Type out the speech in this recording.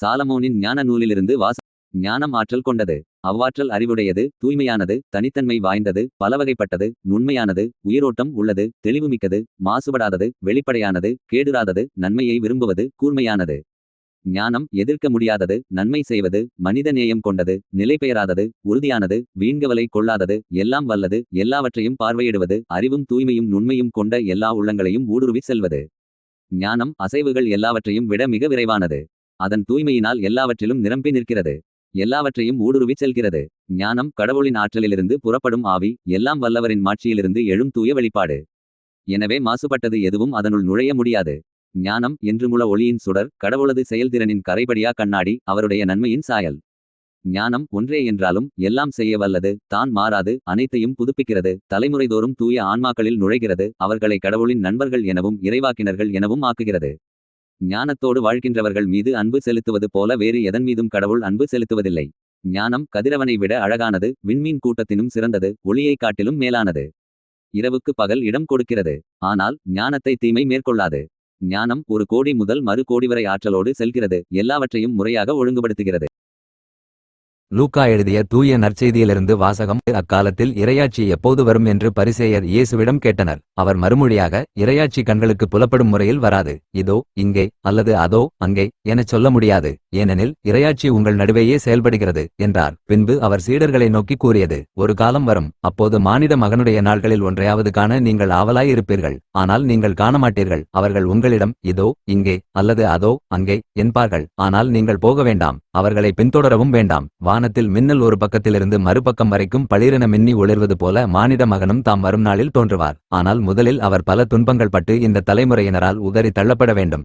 சாலமோனின் ஞான நூலிலிருந்து வாச ஞானம் ஆற்றல் கொண்டது. அவ்வாற்றல் அறிவுடையது தூய்மையானது தனித்தன்மை வாய்ந்தது பலவகைப்பட்டது நுண்மையானது உயிரோட்டம் உள்ளது தெளிவுமிக்கது மாசுபடாதது வெளிப்படையானது கேடுராதது நன்மையை விரும்புவது கூர்மையானது. ஞானம் எதிர்க்க முடியாதது நன்மை செய்வது மனித நேயம் கொண்டது நிலைபெயராதது உறுதியானது வீண்கவலை கொள்ளாதது எல்லாம் வல்லது எல்லாவற்றையும் பார்வையிடுவது அறிவும் தூய்மையும் நுண்மையும் கொண்ட எல்லா உள்ளங்களையும் ஊடுருவிச் செல்வது. ஞானம் அசைவுகள் எல்லாவற்றையும் விட மிக விரைவானது. அதன் தூய்மையினால் எல்லாவற்றிலும் நிரம்பி நிற்கிறது. எல்லாவற்றையும் ஊடுருவிச் செல்கிறது. ஞானம் கடவுளின் ஆற்றலிலிருந்து புறப்படும் ஆவி எல்லாம் வல்லவரின் மாட்சியிலிருந்து எழும் தூய வெளிப்பாடு. எனவே மாசுபட்டது எதுவும் அதனுள் நுழைய முடியாது. ஞானம் என்று ஒளியின் சுடர் கடவுளது செயல்திறனின் கரைபடியா கண்ணாடி அவருடைய நன்மையின் சாயல். ஞானம் ஒன்றே என்றாலும் எல்லாம் செய்ய வல்லது தான் மாறாது அனைத்தையும் புதுப்பிக்கிறது தலைமுறைதோறும் தூய ஆன்மாக்களில் நுழைகிறது அவர்களை கடவுளின் நண்பர்கள் எனவும் இறைவாக்கினர்கள் எனவும் ஆக்குகிறது. ஞானத்தோடு வாழ்கின்றவர்கள் மீது அன்பு செலுத்துவது போல வேறு எதன் மீதும் கடவுள் அன்பு செலுத்துவதில்லை. ஞானம் கதிரவனை விட அழகானது விண்மீன் கூட்டத்தினும் சிறந்தது ஒளியைக் காட்டிலும் மேலானது. இரவுக்கு பகல் இடம் கொடுக்கிறது ஆனால் ஞானத்தை தீமை மேற்கொள்ளாது. ஞானம் ஒரு கோடி முதல் மறு கோடி வரை ஆற்றலோடு செல்கிறது எல்லாவற்றையும் முறையாக ஒழுங்குபடுத்துகிறது. லூக்கா எழுதிய தூய நற்செய்தியிலிருந்து வாசகம் அக்காலத்தில் இரையாட்சி எப்போது வரும்? என்று பரிசேயர் இயேசுவிடம் கேட்டனர். அவர் மறுமொழியாக இரையாட்சி கண்களுக்கு புலப்படும் முறையில் வராது. இதோ இங்கே அல்லது அதோ அங்கே எனச் சொல்ல முடியாது. ஏனெனில் இரையாட்சி உங்கள் நடுவேயே செயல்படுகிறது என்றார் பின்பு அவர் சீடர்களை நோக்கி கூறியது ஒரு காலம் வரும் அப்போது மானிட மகனுடைய நாள்களில் ஒன்றையாவது காண நீங்கள் ஆவலாயிருப்பீர்கள். ஆனால் நீங்கள் காணமாட்டீர்கள். அவர்கள் உங்களிடம் இதோ இங்கே அல்லது அதோ அங்கே என்பார்கள். ஆனால் நீங்கள் போக வேண்டாம். அவர்களை பின்தொடரவும் வேண்டாம். வானத்தில் மின்னல் ஒரு பக்கத்திலிருந்து மறுபக்கம் வரைக்கும் பளிரென மின்னி ஒளிர்வது போல மானிட மகனும் தாம் வரும் நாளில் தோன்றுவார். ஆனால் முதலில் அவர் பல துன்பங்கள் பட்டு இந்த தலைமுறையினரால் உதறி தள்ளப்பட வேண்டும்.